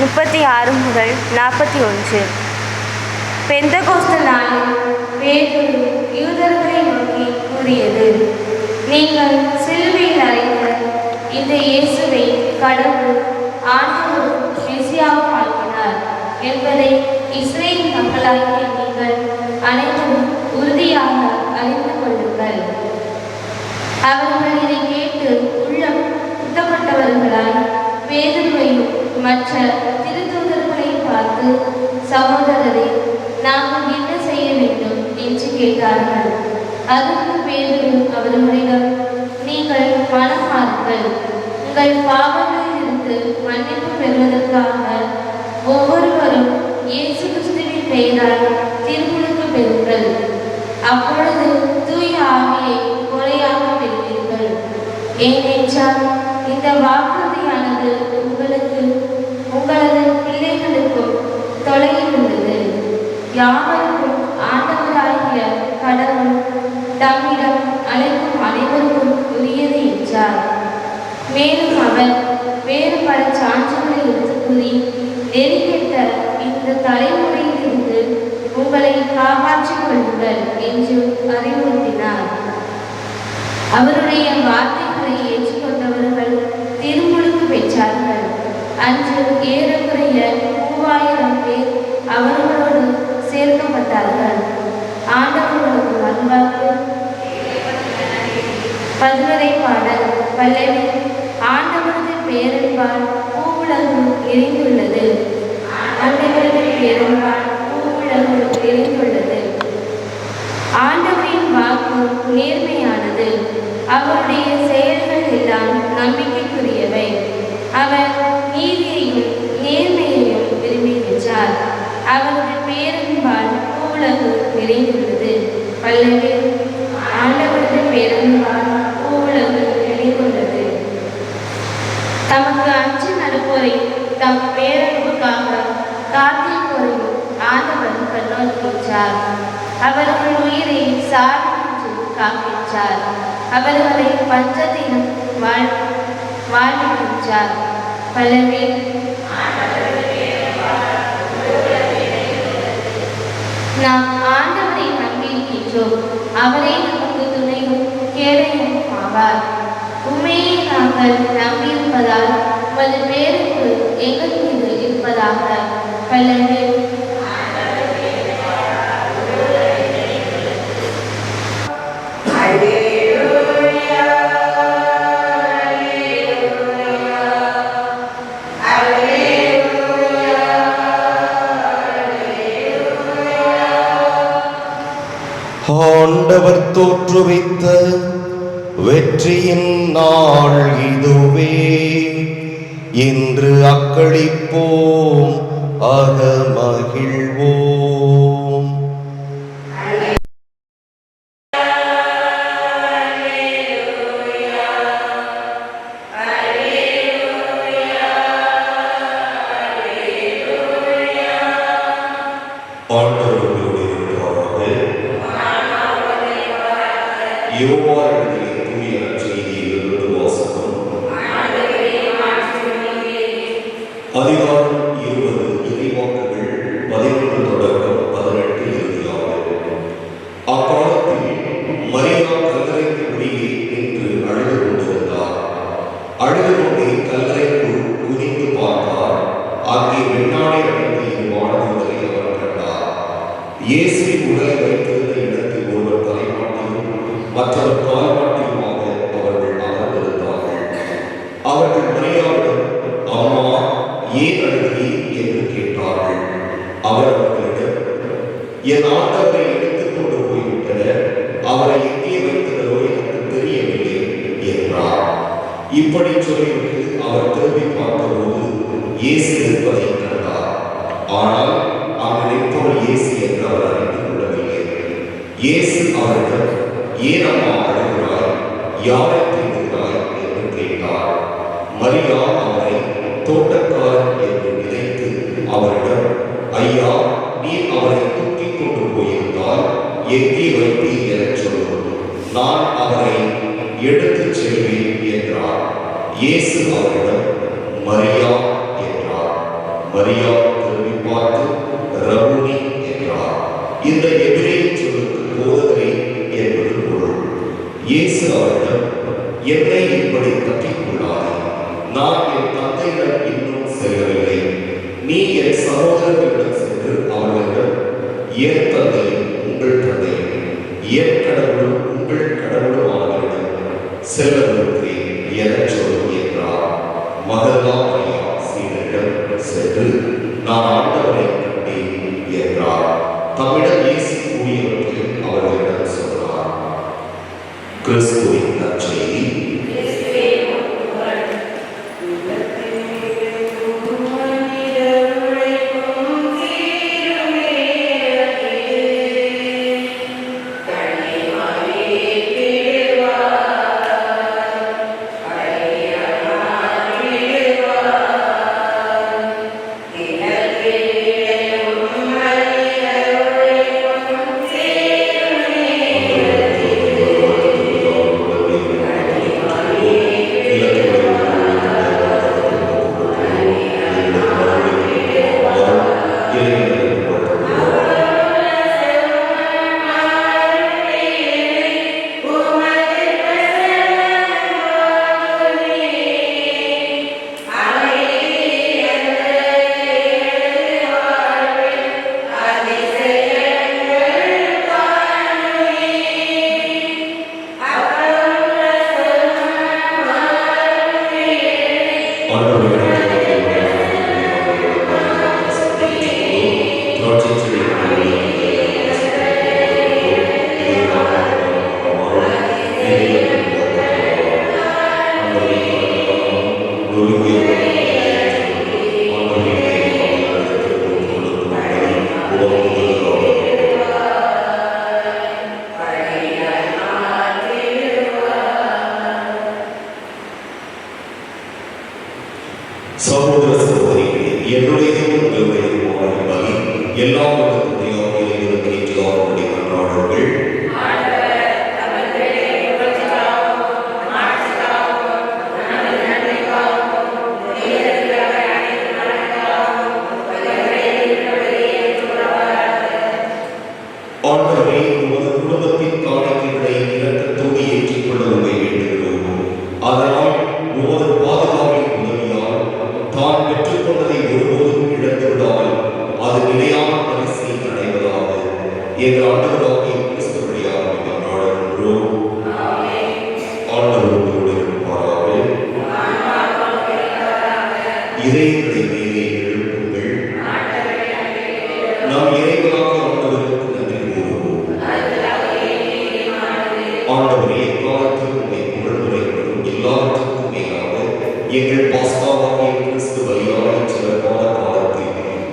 முப்பத்தி ஆறு முதல் நாற்பத்தி ஒன்று. பெந்தகோஸ்த நாளில் பேதுரு யூதர்களை நோக்கி கூறியது நீங்கள் சிலுவையில் அறைந்த இந்த இயேசுவை கடவுள் ஆண்டவர் மெசியாவும் ஆக்கினார் என்பதை இஸ்ரேல் மக்களாகிய நீங்கள் அனைவரும் உறுதியாக அறிந்து கொள்ளுங்கள். அவர் சகோதரரே நாங்கள் என்ன செய்ய வேண்டும் என்று கேட்டார்கள். அதற்கு பேதுரு அவர்களிடம் நீங்கள் மனம் மாறுங்கள். உங்கள் பாவங்களில் இருந்து மன்னிப்பு பெறுவதற்காக ஒவ்வொருவரும் இயேசு கிறிஸ்துவின் பெயரால் திருமணம் பெறுங்கள். அப்பொழுது தூய ஆவியை கொலையாக பெறுவீர்கள். ஏனென்றால் இந்த வாக்குறுதியானது உங்களுக்கு உங்களது தொலைவில் உள்ளது. யாவருக்கும் ஆண்டவராகிய கடவுள் தம்மிடம் அழைக்கும் அனைவருக்கும் உரியது என்றார். மேலும் அவர் வேறு பல சான்றுகளை எடுத்து கூறி நெருக்கெட்ட இந்த தலைமுறையிலிருந்து உங்களை காப்பாற்றிக் கொள்ளுங்கள் என்று அறிவுறுத்தினார். அவருடைய வார்த்தைகளை ஏற்றுக்கொண்டவர்கள் திருமுழுக்கு பெற்றார்கள். அன்று ஏறக்குறைய மூவாயிரம் பேர் அவர்களோடு சேர்க்கப்பட்டார்கள். ஆண்டவர்களுக்கு நல்வாக்கு. பதினரை பாடல் பல்லவி ஆண்டவரது பேரன்பால் பூவுலகு எரிந்துள்ளது. ஆண்டவரது பேரன்பால் பூவுலகு எரிந்துள்ளது. ஆண்டவரின் வாக்கு நேர்மையானது. அவருடைய செயல்கள் எல்லாம் நம்பிக்கைக்குரியவை. அவர் நீதியையும் நேர்மையையும் விரும்புகின்றார் அவருடைய பேரன்பால் பூவுலகு நிறைந்துள்ளது பல்லவி ஆண்டவரது பேரன்பால் பூவுலகு நிறைந்துள்ளது தமக்கு அஞ்சு நடப்போரை தம் பேரன்புக்காக காத்திருப்போரையும் ஆண்டவர் கண்ணோக்கின்றார் அவர்கள் உயிரை சார்ந்து காக்கின்றார் அவர்களை பஞ்சத்திலும் வாழ் வாழ்கின்றார் பலவே நாம் ஆண்டவரை நம்பியிருக்கின்றோம். அவரே நமக்கு துணையும் கேடையும் ஆவார். உண்மையை நாங்கள் நம்பியிருப்பதால் உமது பேருக்கு எங்களுக்கு மீது இருப்பதாக பல்லவே ஆண்டவர் தோற்றுவித்த வெற்றியின் நாள் இதுவே. இன்று அக்களிப்போம் அகமகிழ்வோம். இயேசு இருப்பதை கண்டார் ஆனால் அவனை நிற்பவர் இயேசு என்று அவர் அறிந்து கொள்ளவில்லை. இயேசு அவர்கள் ஏன் அம்மா அழுகிறாய்? யாரை தேடுகிறாய் என்று கேட்டார். மரியா அவரை தோட்டக்காரன் என்று நினைத்து அவரிடம் ஐயா நீ அவரை தூக்கிக் கொண்டு போயிருந்தால் எங்கே வைத்தீர். மரியால் திரும்பி பார்த்து ரவுனி என்றார் இந்த எதிரே சொல்லுக்கு போதகை என்பது பொருள் இயேசு அவரிடம் என்னை இப்படி தட்டிக் கொள்ளாது நான் என் தந்தையிடம் இன்னும் செல்லவில்லை நீ என் சகோதரர்களிடம் சென்று அவர்களிடம் என் தந்தை உங்கள் தந்தை என் கடவுளும் உங்கள் கடவுளும் கடவுளுமானவரிடம் செல்லவில்லை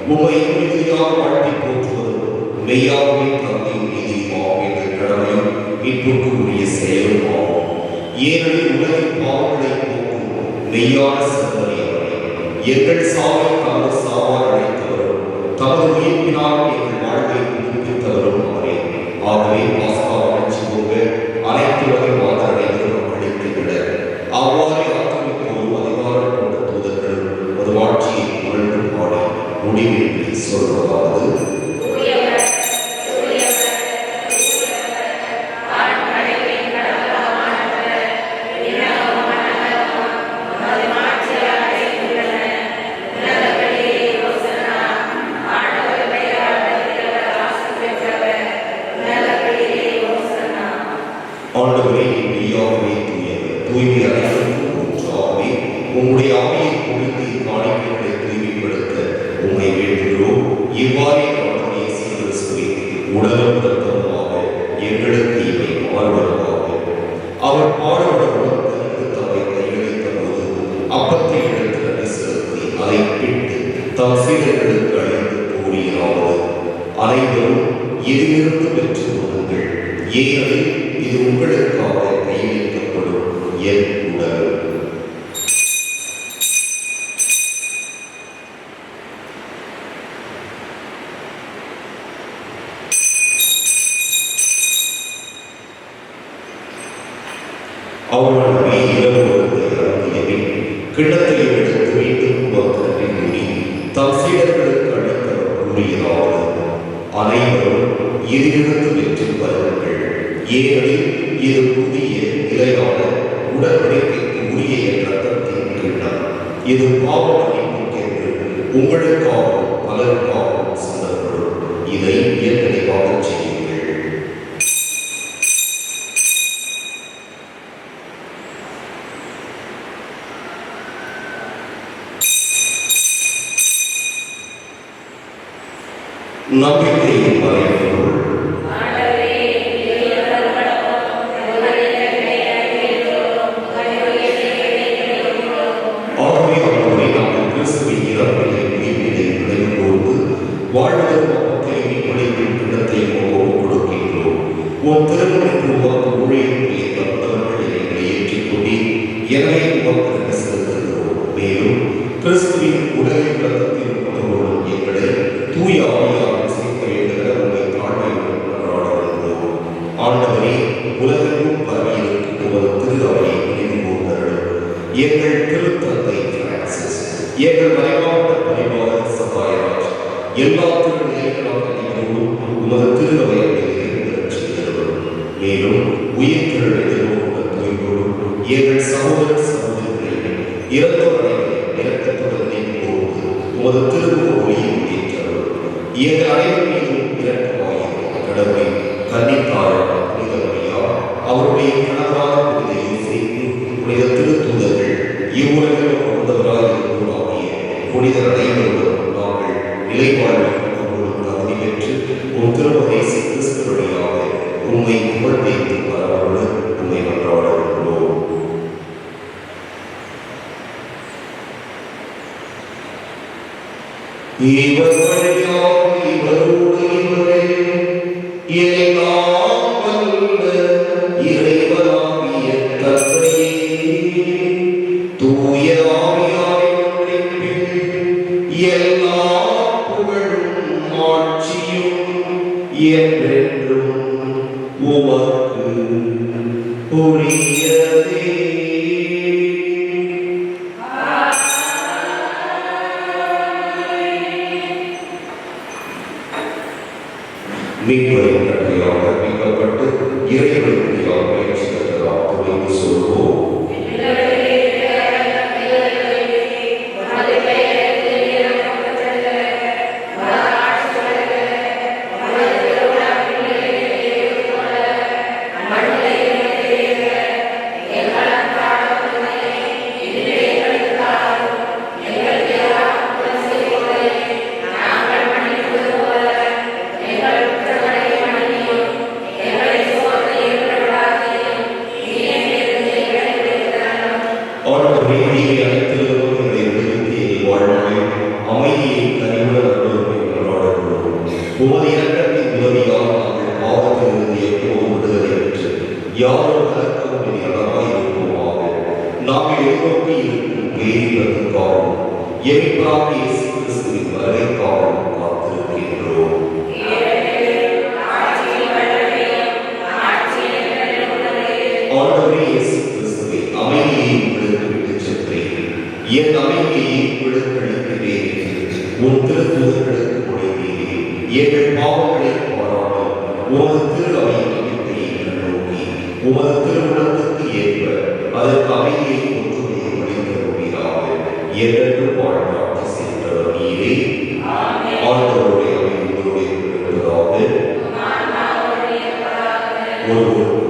உமை உறுதியாக வாழ்த்தி போற்றுவது மெய்யாகவே தந்தை நீதியுமாம் என்ற கடமையும் மீட்புக்கு உரிய செயலுமாகும் ஏனெனில் உலகின் பாவங்களை போக்கும் மெய்யான சிந்தனை எங்கள் சாவை தமது சாவால் அழைத்தவர் தமது உயிர்ப்பினால் அனைவரும் இருந்து பெற்றுக் கொள்ளுங்கள். ஏனெனில் இது உங்களுக்காக கைவிடப்படும் என் நிலையான உடன்படிக்கைக்கு உரிய என்ற தத்தின் இது பாவனை உங்களுக்கு உங்களுக்காகவும் பலருக்காகவும் சிந்தப்படும் இதை இயற்கையாக world எங்கள் சகோதர சகோதரிகளை இறந்தவர்களை இறக்கத்துடன் உமது திருவுருளில் எங்கள் அனைவரும் உமது இரக்கத்தின் உதவியால் நாங்கள் பாவத்திலிருந்து எப்போதும் விடுதலை பெற்று யாரும் கலக்கவும் இடமாக இருப்போமாக. நாம் எதிர்நோக்கி இருக்கும் பேரில் காரணம் எமிப்பாக என்று வாழ்வாக்கி சென்றவர் நீரே ஆண்டவருடைய ஒரு இருப்பதாவது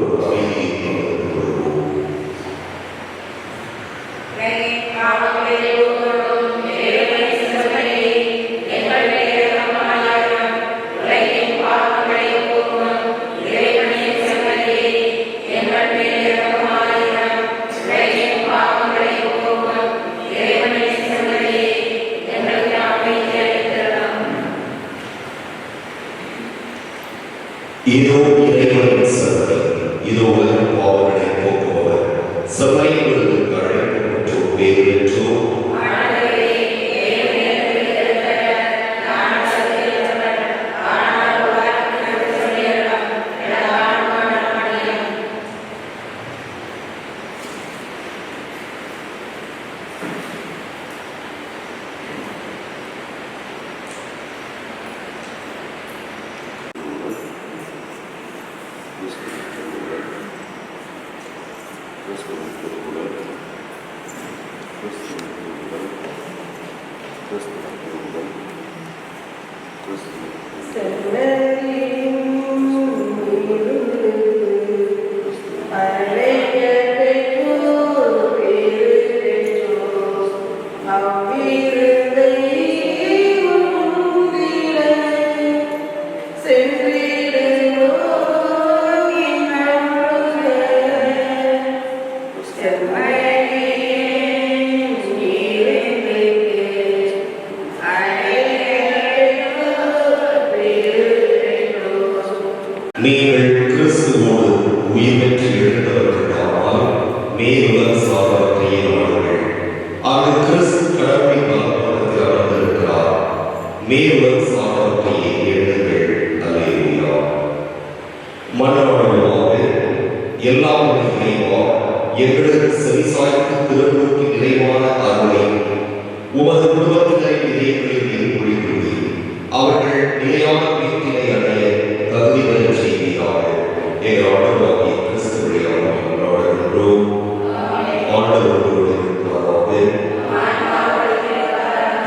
இதோ இறைவன் சபை இதோ உலகம் பாவங்களை போக்குபவர் சபை உங்களுக்கு அழைக்கப்பட்டோம் வேறு Questo è il punto. Questo è il punto. Questo è il punto. Questo. நீங்கள் கிறிஸ்துவோடு உயிர் பெற்று எழுந்தவர்கள் ஆனால்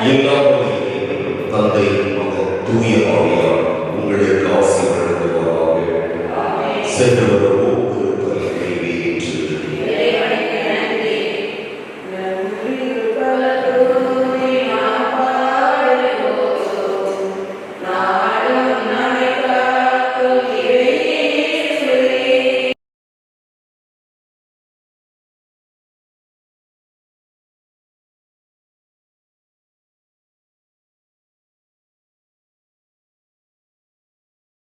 you know.